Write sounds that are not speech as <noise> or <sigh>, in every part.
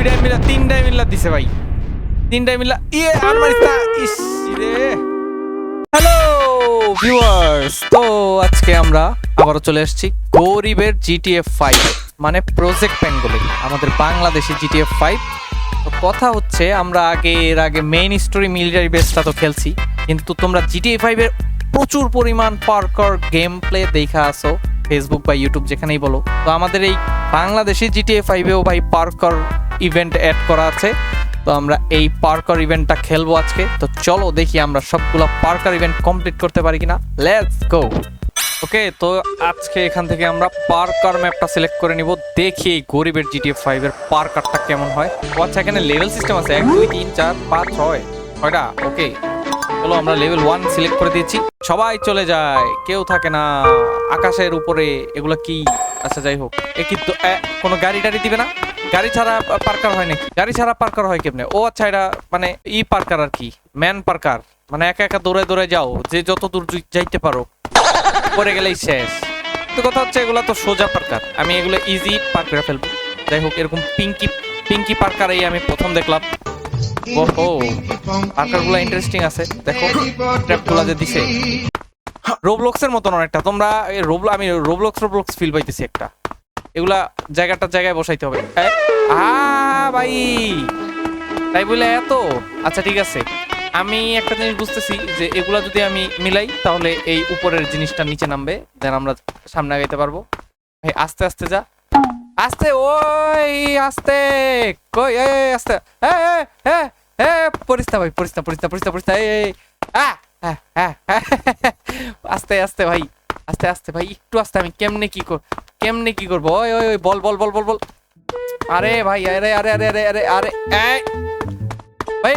দুইটাই মিলা তিনটাই মিলা দিছে ভাই। তিনটাই মিলা ইয়ে আর মারিস না হ্যালো ভিউয়ার্স তো আজকে আমরা আবারও চলে এসেছি গরিবের জিটিএফ ফাইভ মানে প্রজেক্ট বেঙ্গলি আমাদের বাংলাদেশি জিটিএফ ফাইভ তো কথা হচ্ছে, আমরা আগে, এর আগে মেইন স্টোরি মিলিটারি বেসটা তো খেলছি, কিন্তু তোমরা জিটিএ ফাইভের প্রচুর পরিমাণ পার্কার গেম প্লে দেখা আসো ফেসবুক বা ইউটিউব যেখানেই বলো। তো আমাদের এই বাংলাদেশি জিটিএ ফাইভেও ভাই পার্কার ইভেন্ট অ্যাড করা আছে। তো আমরা এই পার্কার ইভেন্টটা খেলব আজকে। তো চলো দেখি আমরা সবগুলো পার্কার ইভেন্ট কমপ্লিট করতে পারি কিনা। লেটস গো ওকে তো আজকে এখান থেকে আমরা পার্কার ম্যাপটা সিলেক্ট করে নিব। দেখি এই গরিবের জিটিএফ ফাইভ এর পার্কারটা কেমন হয়। আচ্ছা এখানে লেভেল সিস্টেম আছে। এক দুই তিন চার পাঁচ ছয় ছয়টা। ওকে চলো আমরা লেভেল ওয়ান সিলেক্ট করে দিয়েছি। সবাই চলে যায়। কেউ থাকে না। আকাশের উপরে এগুলো কি? আচ্ছা যাই হোক। এ কি তো- এ, কোনো গাড়ি টাড়ি দিবে না? গাড়ি ছাড়া পার্কার হয় নাকি? গাড়ি ছাড়া পার্কার হয় কেমনে? ও আচ্ছা এটা মানে ই পার্কার আর কি ম্যান পার্কার। মানে একা একা দৌড়ে দৌড়ে যাও যে যত দূর যাইতে পারো পরে গেলেই শেষ। তো কথা হচ্ছে এগুলো তো সোজা পার্কার। আমি এগুলো ইজি পার করে ফেলব। যাই হোক এরকম পিঙ্কি পিঙ্কি পার্কারেই আমি প্রথম দেখলাম। ওহো পার্কারগুলো ইন্টারেস্টিং আছে। দেখো ট্র্যাপগুলো যে দিছে। রোবলক্সের মতন অনেকটা। তোমরা রোবল আমি রোবলক্স রোবলক্স ফিল পাইতেছি একটা। এগুলা জায়গাটা জায়গায় বসাইতে হবে। এ, ভাই! তাই বলে এত? আচ্ছা ঠিক আছে। আমি একটা জিনিস বুঝতেছি যে এগুলা যদি আমি মিলাই তাহলে এই উপরের জিনিসটা নিচে নামবে দেন আমরা সামনে আগাইতে পারব। ভাই আস্তে আস্তে যা। আস্তে ওই আস্তে। কই এই, আস্তে। এ এ এ এ পরিস্তা ভাই পরিস্তা পরিস্তা পরিস্তা পরিস্তা এই আ আস্তে আস্তে ভাই আস্তে আস্তে ভাই একটু আস্তে আমি কেমনে কি কর কেমনে কি করব? ওই ওই ওই, বল বল বল বল বল। আরে ভাই, আরে আরে আরে আরে আরে আরে ভাই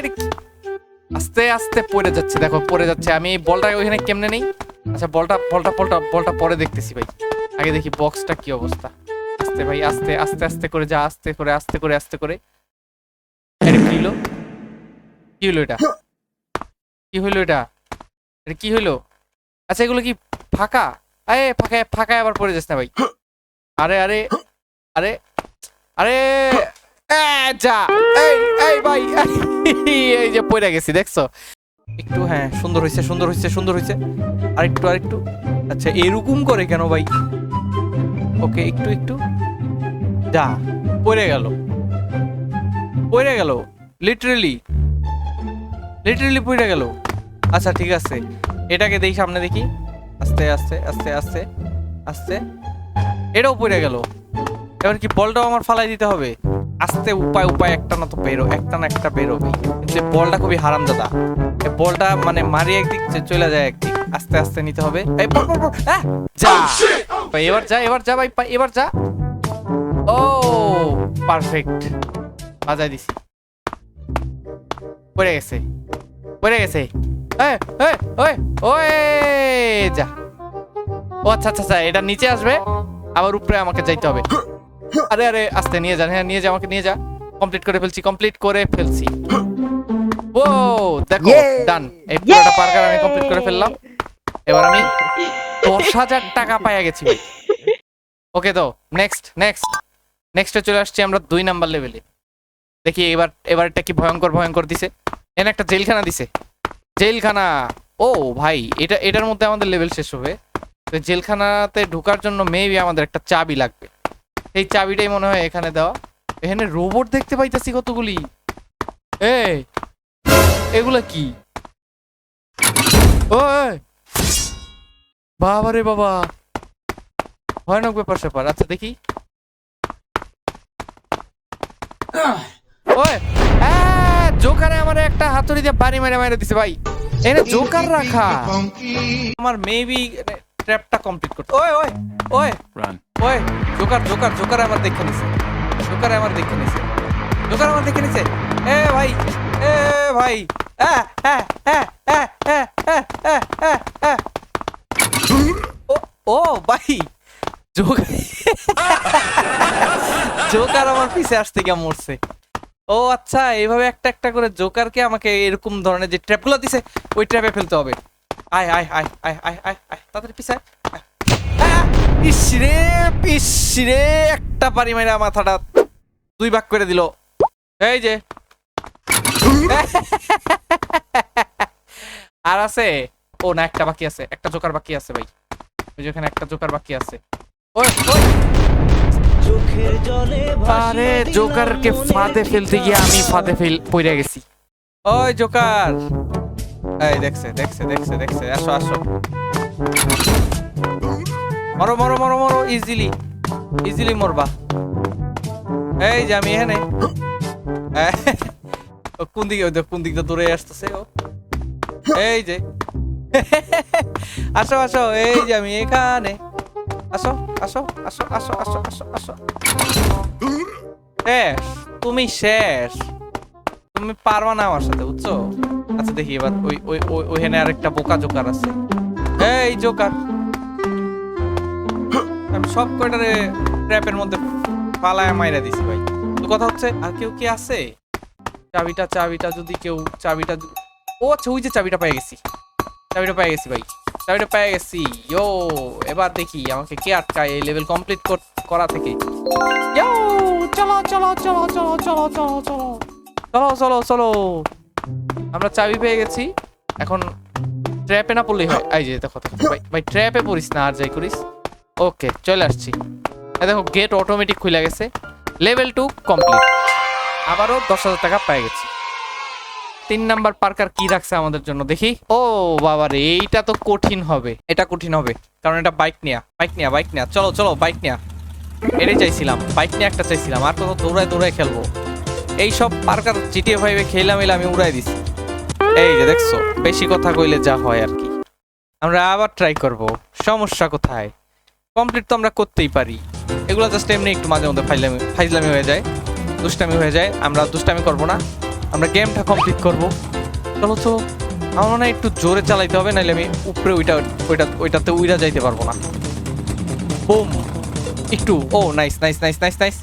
আস্তে আস্তে পড়ে যাচ্ছে, দেখো, পড়ে যাচ্ছে। আমি বলটা ওইখানে কেমনে নেই? আচ্ছা বলটা বলটা বলটা বলটা পরে দেখতেছি ভাই। আগে দেখি বক্সটা কি অবস্থা। আস্তে ভাই, আস্তে আস্তে আস্তে করে যা, আস্তে করে আস্তে করে আস্তে করে। কি হলো কি হলো এটা? কি হলো এটা? কি হলো আচ্ছা এগুলো কি ফাঁকা? আরে ফাঁকা ফাঁকায় আবার পড়ে যাচ্ছে না ভাই। আরে আরে আরে আরে যা এই এই ভাই এই যে পড়ে গেছি, দেখছ? একটু হ্যাঁ সুন্দর হয়েছে সুন্দর হয়েছে সুন্দর হয়েছে আরেকটু আরেকটু। আচ্ছা এরকম করে কেন ভাই? ওকে, একটু একটু। যা, পড়ে গেল। পড়ে গেল লিটারেলি লিটারেলি পড়ে গেল। আচ্ছা ঠিক আছে। এটাকে দেখি সামনে দেখি। আস্তে আস্তে আস্তে আস্তে আস্তে। এটাও পড়ে গেল। এবার কি বলটাও আমার ফালাই দিতে হবে? আস্তে উপায় উপায় একটা না তো বেরো একটা না একটা বেরোবে কিন্তু বলটা খুবই হারাম দাদা। এই বলটা মানে মারি একদিক চলে যায় একদিক আস্তে আস্তে নিতে হবে। এই বল বল আহ, যা। ভাই, এবার যা এবার যা ভাই এবার যা। ও পারফেক্ট বাজাই দিছি। পড়ে গেছে। পড়ে গেছে। এই, এই, ওই ওই যা। ও আচ্ছা আচ্ছা আচ্ছা এটা নিচে আসবে। আবার উপরে আমাকে যাইতে হবে। আরে আরে আস্তে নিয়ে যান হ্যাঁ নিয়ে যা আমাকে নিয়ে যা। কমপ্লিট করে ফেলছি কমপ্লিট করে ফেলছি। ও দেখো ডান এই পুরোটা পার্কার আমি কমপ্লিট করে ফেললাম। এবার আমি দশ হাজার টাকা পাইয়া গেছি ওকে তো নেক্সট নেক্সট নেক্সটে চলে আসছি আমরা দুই নাম্বার লেভেলে দেখি এবার এবারটা কি ভয়ঙ্কর ভয়ঙ্কর দিছে। এখানে একটা জেলখানা দিছে। জেলখানা। ও ভাই এটা এটার মধ্যে আমাদের লেভেল শেষ হবে। তো জেলখানাতে ঢোকার জন্য মেবি আমাদের একটা চাবি লাগবে। এই চাবিটাই মনে হয় এখানে দেওয়া। এখানে রোবট দেখতে পাইতেছি কতগুলি। এই, এগুলা কি? ও বাবা রে বাবা। ভয়ানক ব্যাপার স্যাপার। আচ্ছা দেখি। ওই জোকারে আমার একটা হাতুড়ি দিয়ে বাড়ি মেরে মেরে দিছে ভাই। এখানে জোকার রাখা। আমার মেবি ট্র্যাপটা কমপ্লিট করতে ওই ওই ওই। রান ওই জোকার জোকার জোকার আমার দেখে নিছে। জোকার আমার দেখে নিছে। জোকার আমার দেখে নিছে। এ ভাই এ ভাই ও ভাই জোকার আমার পিছে আসতে গিয়ে মরছে। ও আচ্ছা এইভাবে একটা একটা করে জোকারকে আমাকে এরকম ধরনের যে ট্র্যাপগুলো দিছে ওই ট্র্যাপে ফেলতে হবে। আয় আয় আয় আয় আয় আয় আয় তাড়াতাড়ি পিছায় আয়। আহ! ইস রে ইস রে একটা পারি মাইরা মাথাটা দুই ভাগ করে দিল। এই যে। <laughs> আর আছে? ও না একটা বাকি আছে। একটা জোকার বাকি আছে ভাই। ওই যে ওখানে একটা জোকার বাকি আছে। ওই ওই। চোখের জলে আরে জোকারকে ফাঁদে ফেলতে গিয়ে আমি ফাঁদে ফেল পড়ে গেছি। ওই জোকার। এই, দেখছে দেখছে দেখছে দেখছে, আসো আসো। মরো মরো মরো মরো ইজিলি ইজিলি মরবা। এই যে আমি এখানে। <laughs> কোন দিকে কোন দিকটা দূরে আসতেছে ও। এই যে। <laughs> আসো আসো, এই যে আমি এখানে। আসো আসো আসো আসো আসো আসো আসো। শেষ, তুমি শেষ। তুমি পারবা না আমার সাথে, বুঝছ? দেখি এবার ওই ওই ওই ওইখানে আরেকটা বোকা জোকার আছে এই জোকার আমি সব কয়টারে ট্র্যাপের মধ্যে পালায় মাইরা দিছি ভাই তো কথা হচ্ছে আর কেউ কি আছে চাবিটা চাবিটা যদি কেউ চাবিটা ও আচ্ছা ওই যে চাবিটা পেয়ে গেছি চাবিটা পেয়ে গেছি ভাই চাবিটা পেয়ে গেছি ইয়ো এবার দেখি আমাকে কে আটকায় এই লেভেল কমপ্লিট করা থেকে চলো চলো চলো চলো চলো চলো চলো চলো চলো চলো আমরা চাবি পেয়ে গেছি। এখন ট্র্যাপে না পড়লেই হয়। এই যে, দেখো ভাই ভাই ট্র্যাপে পড়িস না, আর যাই করিস। ওকে চলে আসছি। দেখো গেট অটোমেটিক খুলে গেছে। লেভেল টু কমপ্লিট আবারও দশ হাজার টাকা পেয়ে গেছি। তিন নাম্বার পার্কার কি রাখছে আমাদের জন্য, দেখি। ও, বাবা রে, এইটা তো কঠিন হবে। এটা কঠিন হবে, কারণ এটা বাইক নেয়া। বাইক নেয়া বাইক নেয়া। চলো চলো বাইক নেয়া। এটাই চাইছিলাম বাইক নিয়ে একটা চাইছিলাম। আর কত দৌড়ায় দৌড়ায় খেলব। এইসব পার্কার জিটিএ ফাইভে খেলাম এলে আমি উড়াই দিছি। এই যে দেখছ, বেশি কথা কইলে যা হয় আর কি। আমরা আবার ট্রাই করব, সমস্যা কোথায়? কমপ্লিট তো আমরা করতেই পারি। এগুলো জাস্ট এমনি একটু মাঝে মধ্যে ফাইলামি, ফাইজলামি হয়ে যায়, দুষ্টামি হয়ে যায়, আমরা দুষ্টামি করব না। আমরা গেমটা কমপ্লিট করব। চলো তো, আমার মনে হয় একটু জোরে চালাইতে হবে, নাহলে আমি উপরে ওইটা ওইটা, ওইটাতে উইরা যাইতে পারব না। বুম! একটু, ও nice nice nice nice nice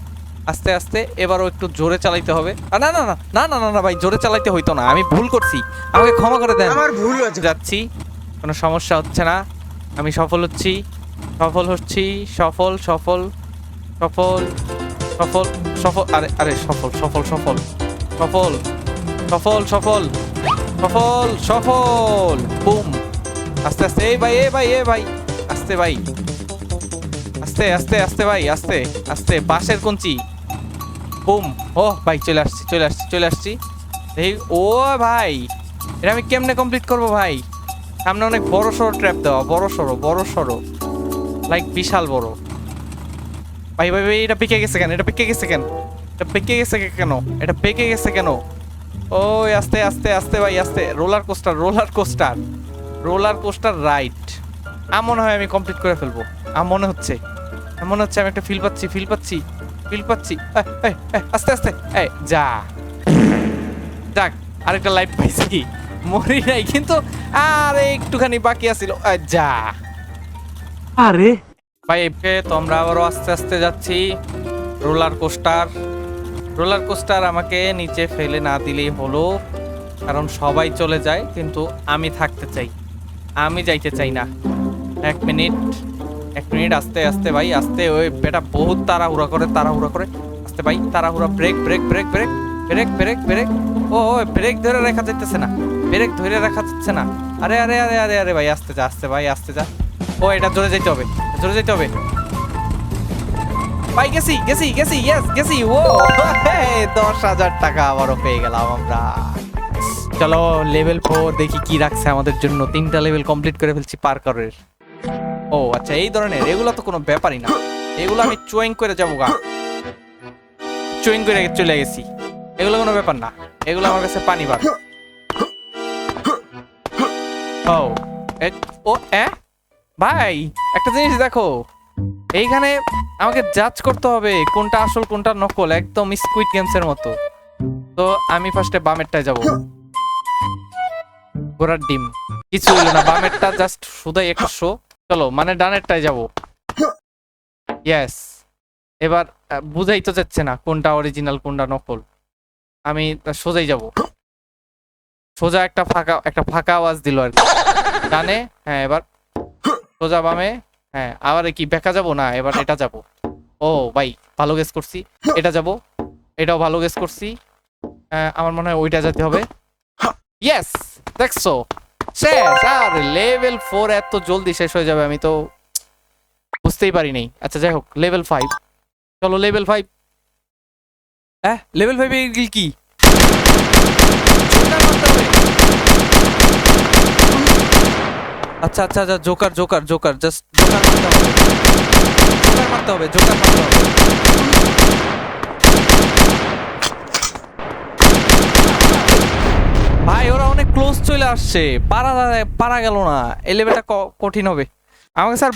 আস্তে আস্তে এবারও একটু জোরে চালাইতে হবে না না না না না না না ভাই জোরে চালাইতে হইতো না আমি ভুল করছি আমাকে ক্ষমা করে দেন আমার ভুল হয়েছে যাচ্ছি কোনো সমস্যা হচ্ছে না আমি সফল হচ্ছি সফল হচ্ছি সফল সফল সফল সফল সফল আরে আরে সফল সফল সফল সফল সফল সফল সফল সফল বুম আস্তে আস্তে এই ভাই এ ভাই এ ভাই আস্তে ভাই আস্তে আস্তে আস্তে ভাই, আস্তে আস্তে, বাঁশের কঞ্চি। বুম, ও, ভাই, চলে আসছি চলে আসছি চলে আসছি। এই ও ভাই, এটা আমি কেমনে কমপ্লিট করব ভাই? সামনে অনেক বড় সড়ো ট্র্যাপ দেওয়া, বড় সড়ো বড় সড়ো। লাইক বিশাল বড়। ভাই ভাই ভাই, এটা পেকে গেছে কেন? এটা পেকে গেছে কেন? এটা পেকে গেছে কেন? এটা পেকে গেছে কেন? ওই, আস্তে আস্তে আস্তে ভাই, আস্তে। Roller coaster roller coaster roller coaster right আমার মনে হয় আমি কমপ্লিট করে ফেলব। আমার মনে হচ্ছে। মনে হচ্ছে আমি একটা ফিল পাচ্ছি ফিল পাচ্ছি ফিল পাচ্ছি। আস্তে আস্তে এই যা। যাক আরেকটা লাইফ পাইছি। মরি নাই কিন্তু আর একটুখানি বাকি আছিল। যা। আরে। ভাই তো আমরা আবারও আস্তে আস্তে যাচ্ছি। Roller coaster. রোলার কোস্টার আমাকে নিচে ফেলে না দিলেই হলো কারণ সবাই চলে যায় কিন্তু আমি থাকতে চাই। আমি যাইতে চাই না। এক মিনিট। এক মিনিট, আস্তে আস্তে ভাই, আস্তে, ওই বেটা বহুত তাড়াহুড়া করে তাড়াহুড়া করে। আস্তে ভাই, তাড়াহুড়া brake brake brake brake brake brake brake ও ব্রেক ধরে রাখা যাইতেছে না ব্রেক ধরে রাখা যাচ্ছে না। আরে আরে আরে আরে আরে ভাই, আস্তে যা, আস্তে ভাই, আস্তে যা। ও, এটা জোরে যেতে হবে, জোরে যেতে হবে। ভাই, গেছি গেছি গেছি ইয়েস গেছি। ও দশ হাজার টাকা আবারও পেয়ে গেলাম আমরা। চলো লেভেল ফোর দেখি কি রাখছে আমাদের জন্য। তিনটা লেভেল কমপ্লিট করে ফেলছি পার্কারের ও আচ্ছা এই ধরনের, এগুলো তো কোনো ব্যাপারই না। এগুলো আমি চুইং করে যাব গা। চুইং করে চলে গেছি। এগুলো কোনো ব্যাপার না। এগুলো আমার কাছে পানি বার। ও ও ভাই, একটা জিনিস দেখো। এইখানে আমাকে জাজ করতে হবে কোনটা আসল, কোনটা নকল, একদম স্কুইড গেমস এর মতো। তো আমি ফার্স্টে বামেরটায় যাব। ঘোড়ার ডিম। কিছু হলো না, বামেরটা জাস্ট শুধুই একটা শো চলো মানে ডানেরটায় যাব। ইয়েস এবার বুঝাই তো যাচ্ছে না কোনটা অরিজিনাল কোনটা নকল। আমি সোজাই যাব। সোজা একটা ফাঁকা একটা ফাঁকা আওয়াজ দিল আর কি। ডানে হ্যাঁ এবার। সোজা বামে হ্যাঁ আবার কি, বেকা যাব? না, এবার এটা যাব। ও, ভাই, ভালো গেস করছি। এটা যাব। এটাও ভালো গেস করছি। আমার মনে হয় ওইটা যেতে হবে। ইয়েস দেখছ? শেষ। আর লেভেল ফোর এত জলদি শেষ হয়ে যাবে আমি তো বুঝতেই পারি নাই আচ্ছা যাই হোক লেভেল ফাইভ চলো লেভেল ফাইভ হ্যাঁ লেভেল ফাইভ কি? আচ্ছা আচ্ছা আচ্ছা joker joker joker just joker মারতে হবে। জোকার মারতে হবে জোকার মারতে হবে ভাই ওরা অনেক ক্লোজ চলে আসছে, পারা পারা গেল না। এই লেভেলটা কঠিন হবে। আমাকে স্যার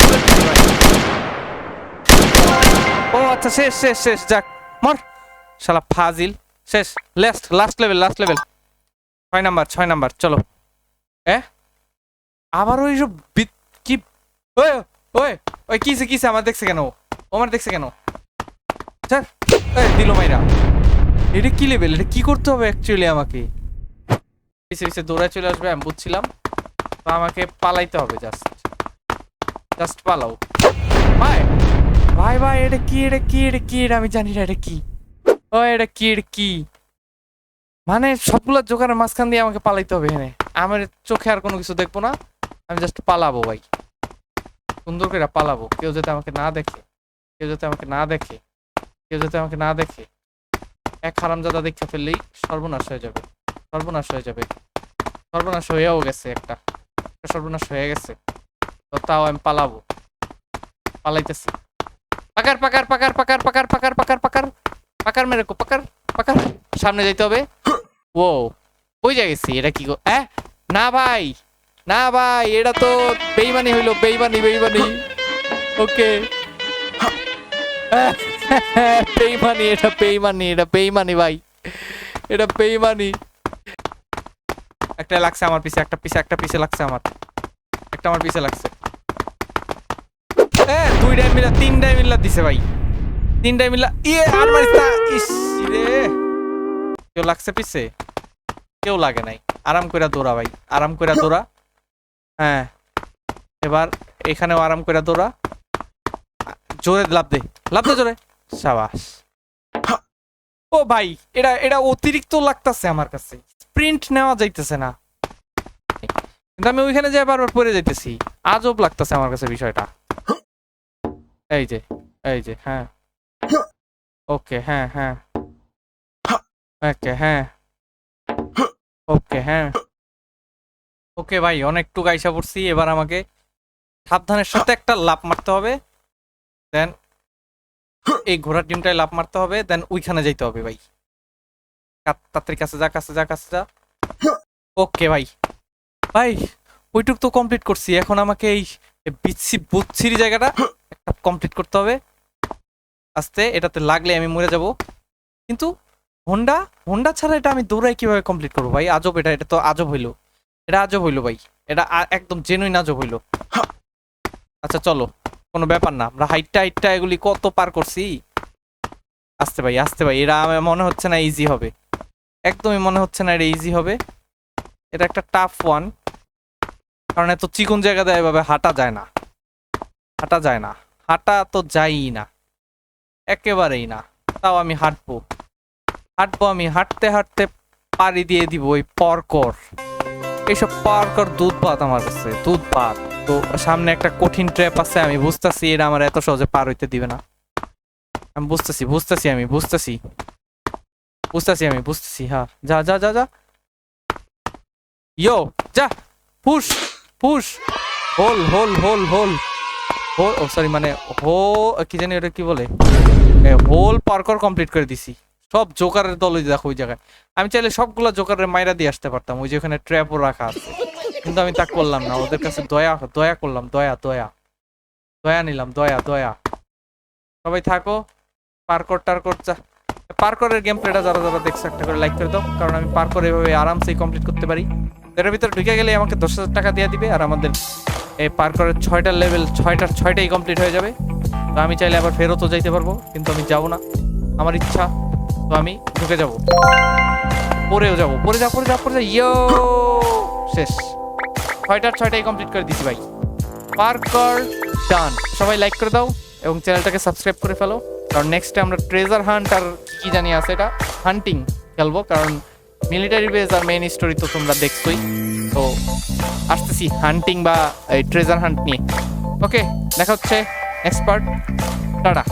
ও আচ্ছা শেষ শেষ শেষ, যাক। মর। শালা ফাজিল। শেষ last last level last level ছয় নাম্বার ছয় নাম্বার, চলো। এ? আবার ওই সব কি ওই ওই ওই কিসে কিসে? আমার দেখছে কেন? আমার দেখছে কেন? স্যার দিল মাইরা। এটা কি লেভেল এটা কি করতে হবে অ্যাকচুয়ালি আমাকে? পিছে পিছে দৌড়ায় চলে আসবে, আমি বুঝছিলাম। তো আমাকে পালাইতে হবে জাস্ট জাস্ট পালাও। ভাই! ভাই ভাই, এটা কি এটা কি এটা কি, এটা আমি জানি না, এটা কি? ও, এটা কি এটা কি? মানে সবগুলো জোকারের মাঝখান দিয়ে আমাকে পালাইতে হবে এখানে। আমার চোখে আর কোনো কিছু দেখব না। আমি জাস্ট পালাবো, ভাই। সুন্দর করে পালাবো। কেউ যাতে আমাকে না দেখে, কেউ যাতে আমাকে না দেখে, কেউ যাতে আমাকে না দেখে। এক হারামজাদা দেখে ফেললেই সর্বনাশ হয়ে যাবে। সর্বনাশ হয়ে যাবে। সর্বনাশ হয়েও গেছে একটা। সর্বনাশ হয়ে গেছে। তো তাও আমি পালাবো। পালাইতেছি। পাকার পাকার পাকার পাকার পাকার পাকার পাকার পাকার পাকার মেরে পাকার পাকার। সামনে যাইতে হবে। ও ওই জায়গায় গেছি? এটা কি গো হ্যাঁ না ভাই। না ভাই, এটা তো বেইমানি হইল। বেইমানি বেইমানি। ওকে। বেইমানি, এটা বেইমানি এটা বেইমানি ভাই। এটা বেইমানি। একটা লাগছে আমার পিছে, একটা পিছে একটা পিছে লাগছে আমার। একটা আমার পিছে লাগছে। এ দুইটাই মিলা তিনটাই মিলা দিছে ভাই। তিনটাই মিলা ইয়ে আর মারিস না। রে। কেউ লাগছে পিছে? কেউ লাগে নাই। আরাম কইরা দৌড়া ভাই, আরাম কইরা দৌড়া। হ্যাঁ। এবার এখানেও আরাম কইরা দৌড়া। জোরে লাভ দে লাভ দে জোরে। সাবাস। ও ভাই, এটা এটা অতিরিক্ত লাগতাছে আমার কাছে। প্রিন্ট নেওয়া যাইতেছে না। কিন্তু আমি ওইখানে যাই বারবার পড়ে যাইতেছি। আজব লাগতেছে আমার কাছে বিষয়টা। এই যে এই যে হ্যাঁ। ওকে হ্যাঁ হ্যাঁ। ওকে হ্যাঁ। ওকে হ্যাঁ। ওকে ভাই, অনেকটুকু আইসা পড়ছি। এবার আমাকে সাবধানের সাথে একটা লাভ মারতে হবে। দেন এই ঘোড়ার ডিমটায় লাভ মারতে হবে। দেন ওইখানে যাইতে হবে ভাই। তাড়াতাড়ি কাছে যা কাছে যা কাছে যা। ওকে, ভাই। ভাই, ওইটুক তো কমপ্লিট করছি। এখন আমাকে এই বিচ্ছি বুচ্ছির জায়গাটা একটা কমপ্লিট করতে হবে। আস্তে, এটাতে লাগলে আমি মরে যাব। কিন্তু হোন্ডা হোন্ডা ছাড়া এটা আমি দৌড়াই কীভাবে কমপ্লিট করব, ভাই? আজব এটা এটা তো আজব হইল। এটা আজব হইল, ভাই। এটা একদম জেনুইন আজব হইল। আচ্ছা চলো। কোনো ব্যাপার না। আমরা হাইটটা হাইটটা এগুলি কত পার করছি? আসতে, ভাই আসতে, ভাই। এরা আমার মনে হচ্ছে না ইজি হবে। একদমই মনে হচ্ছে না এটা ইজি হবে। এটা একটা টাফ ওয়ান কারণ এত চিকন জায়গা দেয় এভাবে হাঁটা যায় না। হাঁটা যায় না। হাঁটা তো যাই না। একেবারেই না। তাও আমি হাঁটবো। হাঁটবো আমি, হাঁটতে হাঁটতে পাড়ি দিয়ে দিব ওই পরকর এইসব পরকর দুধ ভাত আমার কাছে দুধ ভাত তো সামনে একটা কঠিন ট্র্যাপ আছে, আমি বুঝতেছি, এটা আমার এত সহজে পার হইতে দিবে না। আমি বুঝতেছি বুঝতেছি আমি, বুঝতেছি। বুঝতেছি আমি, বুঝতেছি হ্যাঁ যা যা যা যা। ইয়ো যা push push hole hole hole hole hole ও সরি মানে হো কি জানি ওটা কি বলে? হোল পার্কর কমপ্লিট করে দিছি। সব জোকারের দল ওই যে দেখো ওই জায়গায়। আমি চাইলে সবগুলো জোকারের মাইরা দিয়ে আসতে পারতাম। ওই যে ওখানে ট্র্যাপও রাখা আছে। কিন্তু আমি তা করলাম না। ওদের কাছে দয়া দয়া করলাম, দয়া দয়া। দয়া নিলাম, দয়া দয়া। সবাই থাকো। পার্কর টার্কর চা পার্করের গেম প্লেটা যারা যারা দেখছ, একটা করে লাইক করে দাও, কারণ আমি পার্কর এভাবে আরামসেই কমপ্লিট করতে পারি। এর ভিতরে ঢুকে গেলে আমাকে দশ হাজার টাকা দিয়ে দিবে, আর আমাদের এই পার্করের ছয়টা লেভেল ছয়টার ছয়টাই কমপ্লিট হয়ে যাবে। তো আমি চাইলে আবার ফেরতও যাইতে পারব, কিন্তু আমি যাব না। আমার ইচ্ছা, তো আমি ঢুকে যাব। পরেও যাব। পরে যা পরে যা পরে যা। ইয়ো শেষ। ছয়টার ছয়টাই কমপ্লিট করে দিছি ভাই। পার্কর ডান সবাই লাইক করে দাও, এবং চ্যানেলটাকে সাবস্ক্রাইব করে ফেলো। কারণ নেক্সটে আমরা ট্রেজার হান্ট আর কী জানি আছে, এটা হান্টিং খেলব, কারণ মিলিটারি বেস আর মেইন স্টোরি তো তোমরা দেখছোই। তো আসতেছি হান্টিং বা এই ট্রেজার হান্ট নিয়ে। ওকে দেখা হচ্ছে এক্সপার্ট পার্ট টাটা।